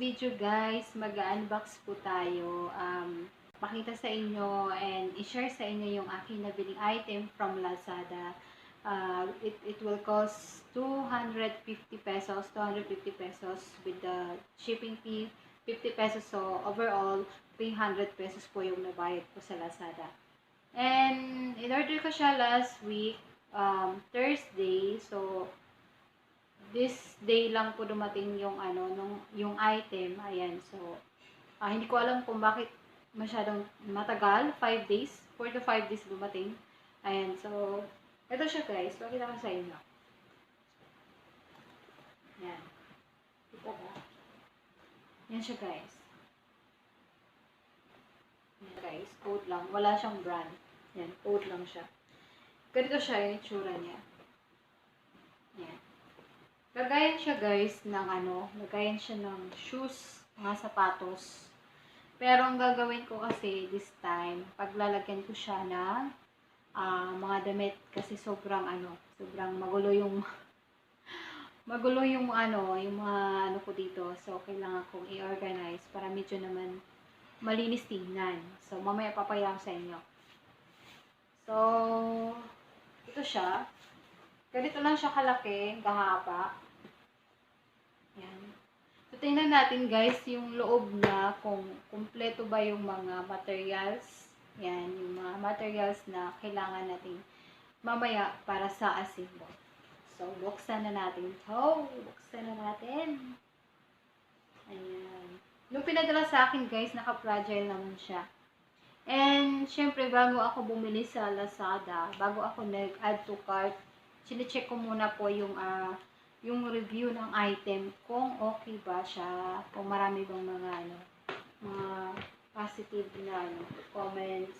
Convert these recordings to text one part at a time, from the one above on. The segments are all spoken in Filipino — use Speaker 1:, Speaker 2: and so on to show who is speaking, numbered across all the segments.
Speaker 1: video, guys, mag-unbox po tayo. Um, pakita sa inyo and i-share sa inyo yung aking nabiling item from Lazada. Uh, it, it will cost 250 pesos, 250 pesos with the shipping fee, 50 pesos. So, overall, 300 pesos po yung nabayad ko sa Lazada. And, in-order ko siya last week, um, Thursday. So, this day lang po dumating yung ano, nung, yung item. Ayan, so, ah, hindi ko alam kung bakit masyadong matagal. 5 days, 4 to 5 days dumating. Ayan, so, ito siya guys. Pakita ko sa inyo. Yan. Kita ba? Yan siya guys. Yan guys. Code lang. Wala siyang brand. Yan. Code lang siya. Ganito siya yung itsura niya. Yan. Lagayan siya guys ng ano. Lagayan siya ng shoes. Mga sapatos. Pero ang gagawin ko kasi this time, paglalagyan ko siya ng ah, mga damit kasi sobrang ano, sobrang magulo yung magulo yung ano, yung mga ano ko dito. So, kailangan kong i-organize para medyo naman malinis tingnan. So, mamaya papaya ko sa inyo. So, ito siya. Ganito lang siya kalaki, kahaba. Yan. So, tingnan natin guys yung loob na kung kumpleto ba yung mga materials. Yan, yung mga materials na kailangan natin mamaya para sa asimbo. So, buksan na natin ito. Buksan na natin. Ayan. Yung pinadala sa akin guys, naka-fragile naman siya. And, syempre, bago ako bumili sa Lazada, bago ako nag-add to cart, chinecheck ko muna po yung, ah, yung review ng item, kung okay ba siya, kung marami bang mga, ano, mga positive na, ano, comments,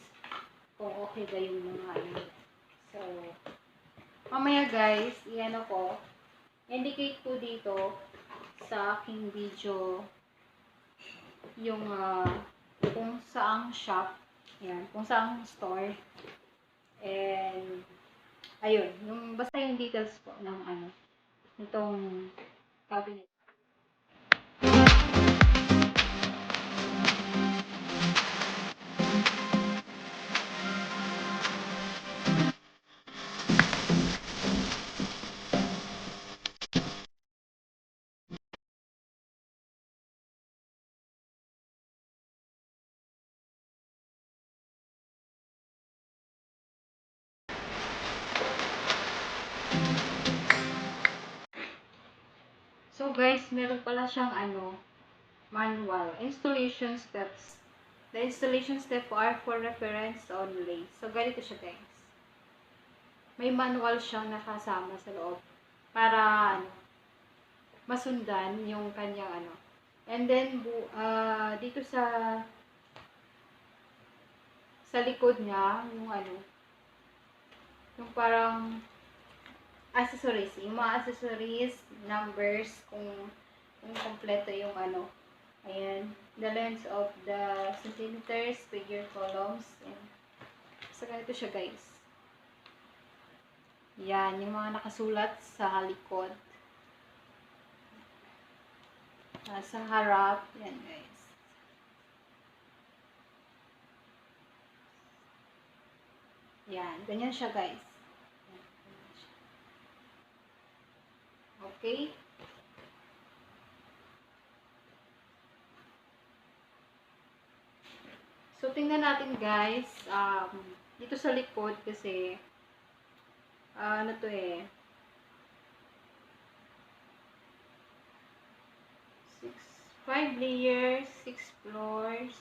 Speaker 1: kung okay ba yung mga, ano. So, mamaya guys, iyan ko, indicate ko dito sa aking video yung ah, kung saang shop, yan, kung saang store, and, ayun, yung, basta yung details po ng ano, nitong cabinet. Guys, meron pala siyang ano, manual. Installation steps. The installation step are for reference only. So ganito siya guys. May manual siyang nakasama sa loob. Para ano, masundan yung kanyang ano. And then, bu ah, dito sa sa likod niya, yung ano, yung parang accessories, yung mga accessories, numbers, kung, kung kompleto yung ano, ayan, the length of the centimeters, figure columns, and, so ganito siya guys. Yan, yung mga nakasulat sa likod. Ah, sa harap, yan guys. Yan, ganyan siya guys. Yan, ganyan siya. Okay? So, tingnan natin guys, um, dito sa likod kasi, ah, ano to eh, six, five layers, six floors,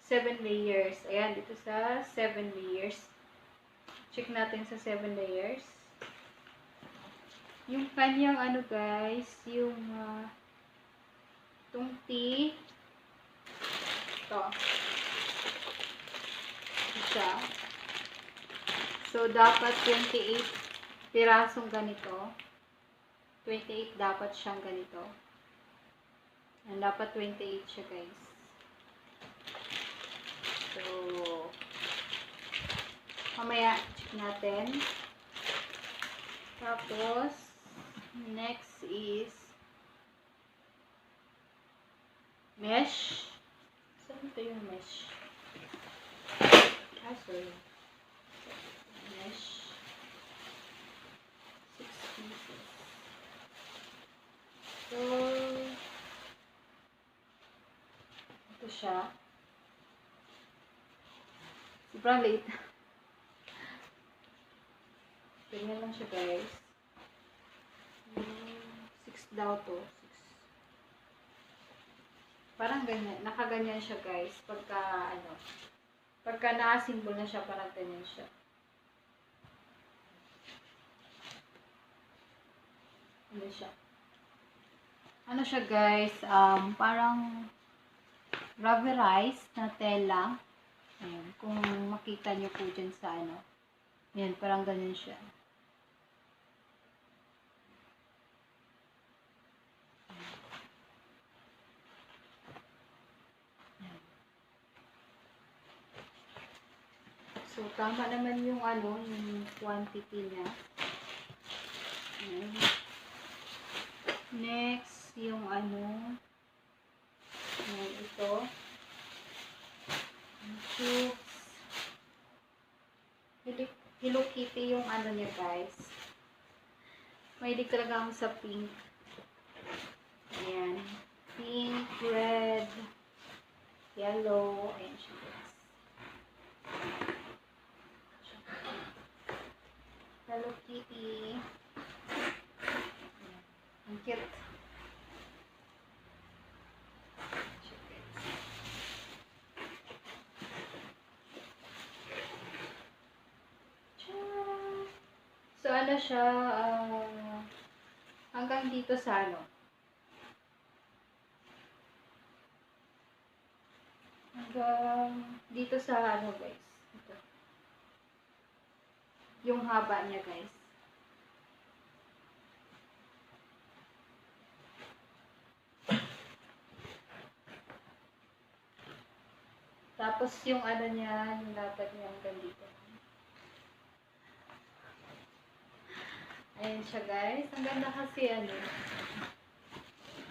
Speaker 1: seven layers. Ayan, dito sa seven layers. Check natin sa seven layers. Yung kanyang ano guys, yung uh, itong T. Ito. Siya. So, dapat 28 pirasong ganito. 28 dapat siyang ganito. And dapat 28 siya guys. So, mamaya check natin. Tapos, next is mesh. Saan ito yung mesh? Ah, sorry. Mesh. Six pieces. So, ito siya. Sobrang late. Ganyan lang siya, guys. Daw to. Six. Parang ganyan. Nakaganyan siya, guys. Pagka, ano, pagka naka-symbol na siya, parang ganyan siya. Ano siya? Ano siya, guys? Um, parang rubberized na tela. Ayan, kung makita nyo po dyan sa ano. Yan, parang ganyan siya. So, tama naman yung ano, yung quantity niya. Ayan. Next, yung ano, yung ito. Hello, Hello Kitty yung ano niya guys. Mahilig talaga ako sa pink. Ayan. Pink, red, yellow. Ayan siya guys. Hello Kitty. Ayan. Ang cute. Siya, guys. Tcharam! So, ano siya, ah, hanggang dito sa ano. Hanggang dito sa ano, guys. Ito. Yung haba niya, guys. Tapos yung ano niya, yung lapad niya hanggang dito. Ayan siya guys. Ang ganda kasi ano.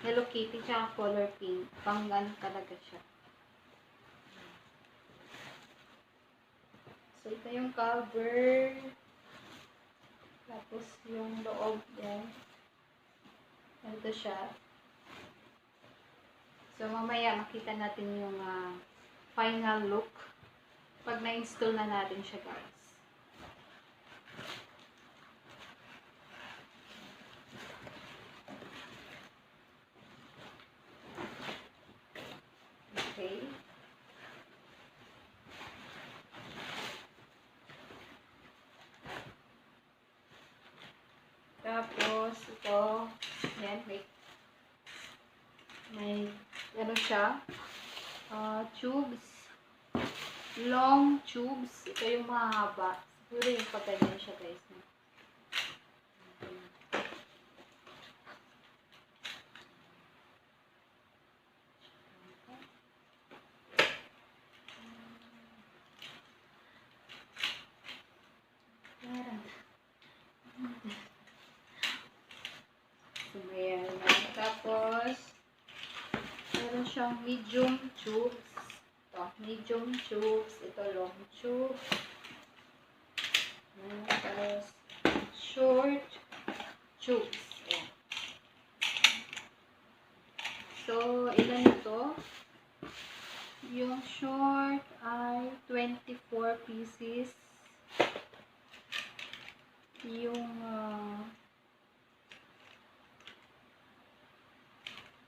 Speaker 1: Hello Kitty tsaka color pink. Pang ano talaga siya. So ito yung cover. Tapos yung loob niya. Ito siya. So mamaya makita natin yung ah, final look pag na-install na natin siya guys. Okay. Tapos, ito, yan, may, may, ano siya, ah, tubes, long tubes, ito yung mahaba, siguro yung pagganyan siya guys, no? Meron. So, ayan na. Tapos, meron siyang medium tubes. Ito, medium tubes. Ito, long tube. Ayan, Tapos, short tubes. Ayan. So, ilan ito? Yung short ay 24 pieces. Yung ah,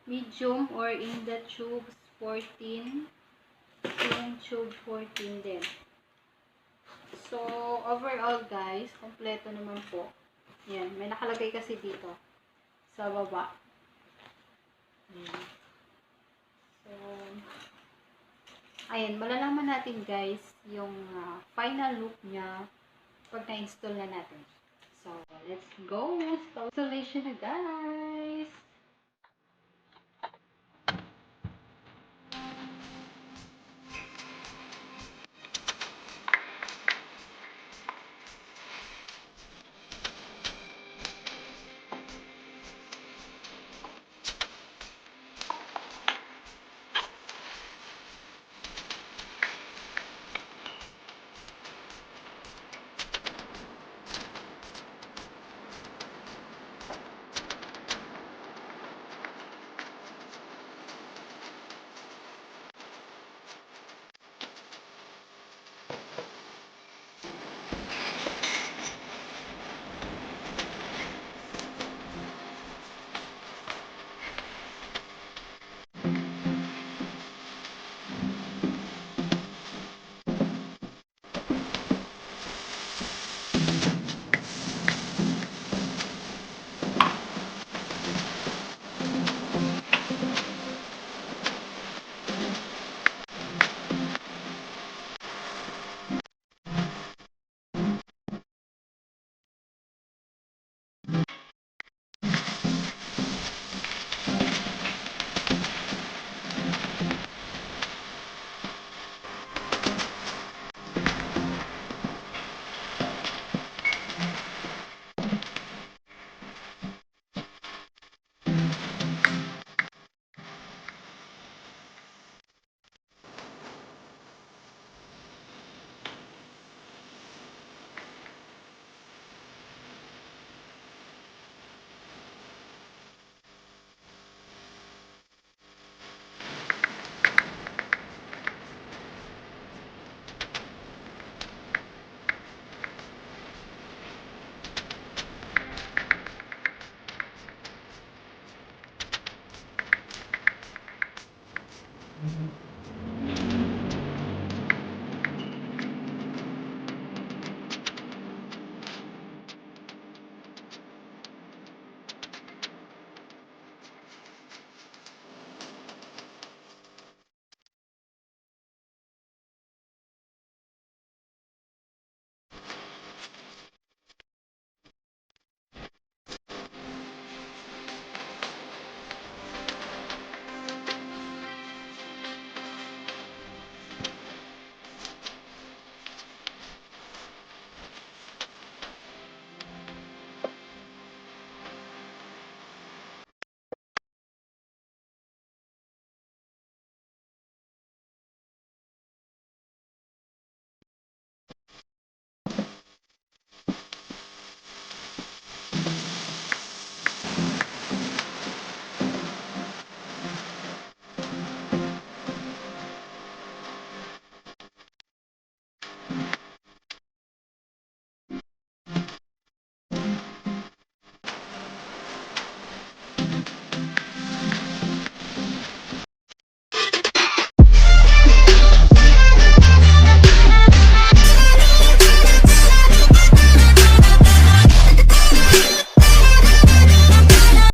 Speaker 1: medium or in the tubes 14. Yung tube 14 din. So, overall guys, kompleto naman po. Yan, may nakalagay kasi dito sa baba. So, ayan, malalaman natin guys yung ah, final look niya pag na-install na natin. So, let's go! Installation na guys!